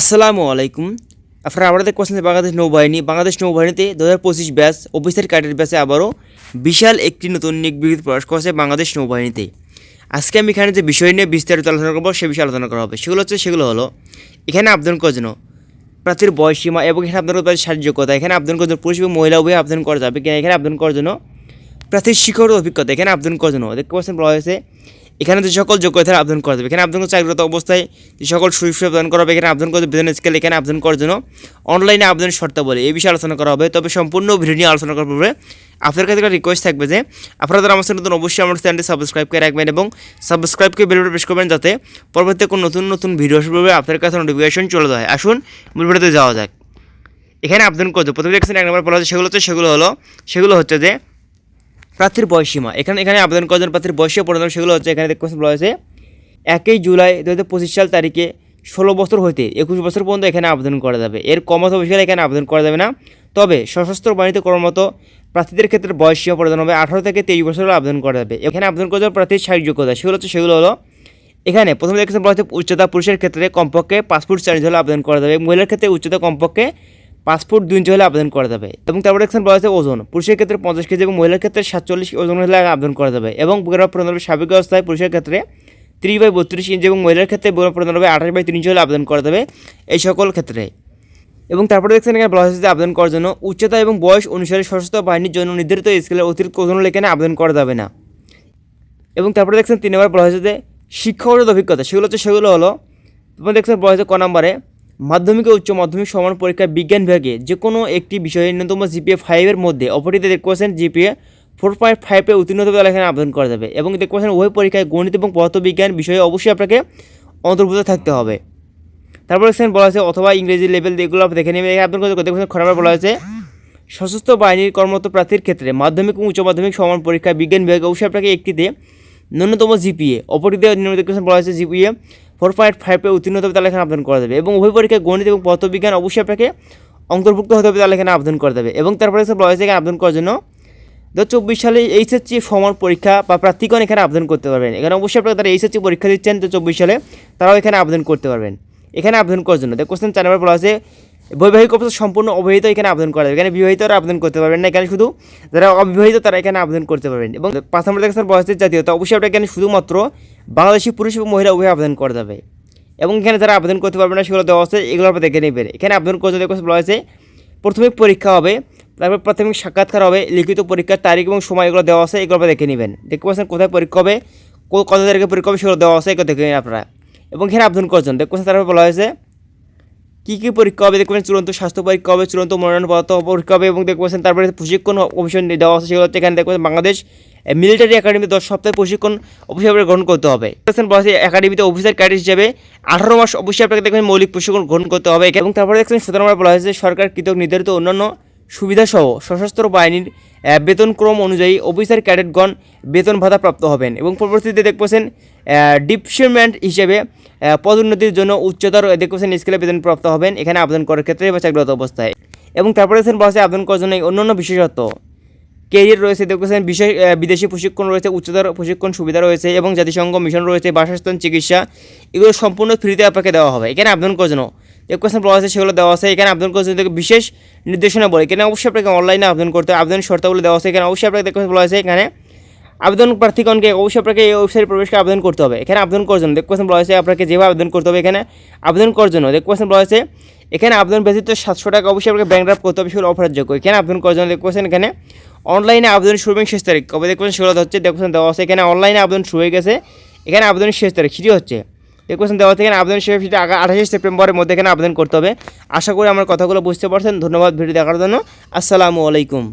আসসালামু আলাইকুম। আপনারা দেখতে যে বাংলাদেশ নৌবাহিনী, বাংলাদেশ নৌবাহিনীতে দু হাজার পঁচিশ ব্যাচ অফিসার ক্যাডেট ব্যাচে আবারও বিশাল একটি নতুন নিয়োগ বিজ্ঞপ্তি প্রকাশ করেছে বাংলাদেশ নৌবাহিনীতে। আজকে আমি এখানে যে বিষয় নিয়ে বিস্তারিত আলোচনা করব, সে বিষয়ে আলোচনা করা হবে। সেগুলো হচ্ছে, সেগুলো হলো, এখানে আবেদন করার জন্য প্রার্থীর বয়স সীমা এবং এখানে আবেদন শারীরিক যোগ্যতা এখানে আবেদন করার জন্য পুরুষ এবং মহিলা উভয় আবেদন করা যাবে কিনা? এখানে আবেদন করার জন্য প্রার্থীর শিক্ষকের অভিজ্ঞতা, এখানে আবেদন করার জন্য, দেখতে পাচ্ছেন বলা হয়েছে এখানে যে সকল যোগ্যতার আবেদন করা যাবে। এখানে আবেদন চাকরিরত অবস্থায় যে সকল সুযোগ আবেদন করা হবে, এখানে আবেদন করতে বেতন স্কেল এখানে আবেদন করার জন্য অনলাইনে আবেদন শর্তাবলী। এই বিষয়ে আলোচনা করা হবে। তবে সম্পূর্ণ ভিডিও নিয়ে আলোচনা করার পূর্বে আপনার কাছে একটা রিকোয়েস্ট থাকবে যে, আপনারা আমার নতুন, অবশ্যই আমার চ্যানেলটি সাবস্ক্রাইব করে রাখবেন এবং সাবস্ক্রাইবকে বেল প্রেস করবেন যাতে পরবর্তী কোনো নতুন নতুন ভিডিও আসবে আপনার কাছে নোটিফিকেশন চলে যায়। আসুন মূল ভিডিওতে যাওয়া যাক। এখানে আবেদন করতে প্রথমে এক নম্বর বলা হচ্ছে সেগুলো হচ্ছে, সেগুলো হলো, সেগুলো হচ্ছে যে প্রার্থীর বয়সীমা এখানে এখানে আবেদন করার জন্য প্রার্থীর বয়সে পড়ানো সেগুলো হচ্ছে এখানে দেখতে বলা হয়েছে, একই জুলাই দু হাজার পঁচিশ সাল তারিখে ষোলো বছর হইতে একুশ বছর পর্যন্ত এখানে আবেদন করা যাবে। এর কম অথবা হলে এখানে আবেদন করা যাবে না। তবে সশস্ত্র বাহিনীতে কর্মরত প্রার্থীদের ক্ষেত্রে বয়স সীমা প্রদান হবে আঠারো থেকে তেইশ বছর আবেদন করা যাবে। এখানে আবেদন করা যাবে প্রার্থীর শারীরিক যোগ্যতা, সেগুলো হচ্ছে সেগুলো হলো এখানে প্রথমে দেখেছেন বলা হচ্ছে উচ্চতা পুরুষের ক্ষেত্রে কমপক্ষে পাঁচ ফুট চার হলে আবেদন করা যাবে। মহিলার ক্ষেত্রে উচ্চতা কমপক্ষে পাঁচ ফুট দুই ইঞ্চি হলে আবেদন করা যাবে এবং তারপরে দেখছেন বলা হচ্ছে ওজন। পুরুষের ক্ষেত্রে পঞ্চাশ কেজি এবং মহিলার ক্ষেত্রে সাতচল্লিশ ওজন হলে আবেদন করা যাবে এবং বুকের স্বাভাবিক অবস্থায় পুরুষের ক্ষেত্রে ত্রিশ বাই বত্রিশ ইঞ্চি এবং মহিলার ক্ষেত্রে বুকের প্রদান হবে আঠাশ বাই তিন ইঞ্চি হলে আবেদন করা যাবে এই সকল ক্ষেত্রে। এবং তারপরে দেখছেন এখানে বলা হয়েছে আবেদন করার জন্য উচ্চতা এবং বয়স অনুসারে সশস্ত্র বাহিনীর জন্য নির্ধারিত স্কেলের অতিরিক্ত ওজন হলে এখানে আবেদন করা যাবে না। এবং তারপরে দেখছেন তিন নম্বর বলা হয়েছে যে শিক্ষাগত অভিজ্ঞতা, সেগুলো হচ্ছে, সেগুলো হলো তোমরা দেখছেন বলা হয়েছে ক নম্বরে মাধ্যমিক ও উচ্চ মাধ্যমিক সমান পরীক্ষায় বিজ্ঞান বিভাগে যে কোনো একটি বিষয়ে ন্যূনতম জিপিএ ফাইভের মধ্যে, অপরটিতে দেখতে পাচ্ছেন জিপিএ ফোর পয়েন্ট ফাইভে উত্তীর্ণ হতে এখানে আবেদন করা যাবে এবং দেখতে পাচ্ছেন ওই পরীক্ষায় গণিত এবং পদার্থবিজ্ঞান বিষয়ে অবশ্যই আপনাকে অন্তর্ভুক্ত থাকতে হবে। তারপর দেখছেন বলা হয়েছে অথবা ইংরেজি লেভেল এগুলো দেখে এখানে আবেদন করতে দেখতে পাচ্ছেন খরাবার বলা হয়েছে, সশস্ত্র বাহিনীর কর্মরত প্রার্থীর ক্ষেত্রে মাধ্যমিক এবং উচ্চ মাধ্যমিক সমান পরীক্ষা বিজ্ঞান বিভাগে অবশ্যই আপনাকে একটিতে ন্যূনতম জিপিএ। অপরটিতে নিম্ন দেখতে বলা হয়েছে জিপিএ। ফোর পয়েন্ট ফাইভে উত্তীর্ণ হতে হবে তাহলে এখানে আবেদন করা যাবে। এবং উভয় পরীক্ষায় গণিত এবং পদার্থবিজ্ঞান অবশ্যই আপনাকে অন্তর্ভুক্ত হতে হবে তাহলে এখানে আবেদন করা যাবে। এবং তারপরে বলা হয়েছে আবেদন করার জন্য দু চব্বিশ সালে এইচএসসি সমান পরীক্ষা বা প্রার্থীগণ এখানে আবেদন করতে পারবেন। এখানে অবশ্যই আপনারা তারা এইচএসসি পরীক্ষা দিচ্ছেন দু চব্বিশ সালে। তারাও এখানে আবেদন করতে পারবেন। এখানে আবেদন করার জন্য। কোশ্চেন চার নম্বর বলা আছে বৈবাহিক অবস্থা সম্পূর্ণ অবিবাহিত এখানে আবেদন করা যাবে। এখানে বিবাহিতরা আবেদন করতে পারবেন না। এখানে শুধু যারা অবিবাহিত তারা এখানে আবেদন করতে পারবেন। এবং পাঁচ নম্বর দেখছেন বয়সের জাতীয়তা অবশ্যই আপনার এখানে শুধুমাত্র বাংলাদেশি পুরুষ এবং মহিলা উভয় আবেদন করা যাবে। এবং এখানে যারা আবেদন করতে পারবে না, সেগুলো দেওয়া আছে, এগুলো আপনার দেখে নেবেন। এখানে আবেদন করতে বলা হয়েছে, প্রাথমিক পরীক্ষা হবে, তারপর প্রাথমিক সাক্ষাৎকার হবে, লিখিত পরীক্ষার তারিখ এবং সময় এগুলো দেওয়া আছে, এগুলো দেখে নেবেন। দেখতে পাচ্ছেন কোথায় পরীক্ষা হবে, কত তারিখে পরীক্ষা হবে, সেগুলো দেওয়া আছে, এগুলো দেখে নেবেন আপনারা। এবং এখানে আবেদন করছেন দেখতে পাচ্ছেন তারপর বলা হয়েছে কী কী পরীক্ষা হবে দেখবেন চূড়ান্ত স্বাস্থ্য পরীক্ষা হবে, চূড়ান্ত মনোনয়ন পদার্থ পরীক্ষা হবে এবং দেখতে পাচ্ছেন তারপরে প্রশিক্ষণ অবশ্যই দেওয়া আছে, সেগুলো হচ্ছে এখানে দেখবেন বাংলাদেশ মিলিটারি একাডেমি দশ সপ্তাহে প্রশিক্ষণ অবশ্যই গ্রহণ করতে হবে। দেখছেন বলা আছে একাডেমিতে অফিসার ক্যাডেট হিসেবে আঠারো মাস অবশ্যই আপনাকে দেখবেন মৌলিক প্রশিক্ষণ গ্রহণ করতে হবে। এবং তারপরে দেখছেন সতেরো বলা হয়েছে সরকার কৃতক নির্ধারিত অন্যান্য সুবিধাসহ সশস্ত্র বাহিনীর বেতন ক্রম অনুযায়ী অফিসার ক্যাডেটগণ বেতন ভাতা প্রাপ্ত হবেন এবং পরবর্তীতে দেখবেন ডিপসমেন্ট হিসেবে পদোন্নতির জন্য উচ্চতর দেখছেন স্কেলে বেতন প্রাপ্ত হবেন, এখানে আবেদন করার ক্ষেত্রে বা চাকরিগত অবস্থায়। এবং তারপরে দেখছেন বসে আবেদন করার জন্য অন্যান্য বিশেষত্ব। কেরিয়ার রয়েছে দেখছেন বিশেষ বিদেশি প্রশিক্ষণ রয়েছে, উচ্চতর প্রশিক্ষণ সুবিধা রয়েছে এবং জাতিসংঘ মিশন রয়েছে, বাসস্থান, চিকিৎসা, এগুলো সম্পূর্ণ ফ্রিতে আপনাকে দেওয়া হবে। এখানে আবেদন করার জন্য যে কোয়েশ্চেন আছে, সেগুলো দেওয়া আছে। এখানে আবেদন জন্য বিশেষ নির্দেশনা বলে। এখানে অবশ্যই আপনাকে অনলাইনে আবেদন করতে হবে। আবেদন শর্তাবলী দেওয়া আছে। এখানে অবশ্যই আপনাকে দেখতে বলা আছে, এখানে আবেদন প্রার্থীগণকে অবশ্যই আপনাকে এই ওয়েবসাইটে প্রবেশকে আবেদন করতে হবে। এখানে আবেদন করার জন্য দেখতে বলা হয়েছে আপনাকে যেভাবে আবেদন করতে হবে, এখানে আবেদন করার জন্য দেখতে বলা হয়েছে এখানে আবেদন ব্যতীত সাতশো টাকা অবশ্যই আপনাকে ব্যাংক ড্রাফট করতে হবে, সেগুলো অফারের যোগ্য এখানে আবেদন করার জন্য দেখতে এখানে অনলাইনে আবেদন শুরু শেষ তারিখ। কবে দেখবেন সেগুলো হচ্ছে দেখবেন দেওয়া আছে। এখানে অনলাইনে আবেদন শুরু হয়ে গেছে। এখানে আবেদনের শেষ তারিখ, সেটি হচ্ছে দেখবেন দেওয়া থেকে আবেদন শেষ সেটা আঠাশে সেপ্টেম্বরের মধ্যে এখানে আবেদন করতে হবে। আশা করি আমার কথাগুলো বুঝতে পারছেন। ধন্যবাদ ভিডিও দেখার জন্য। আসসালামু আলাইকুম।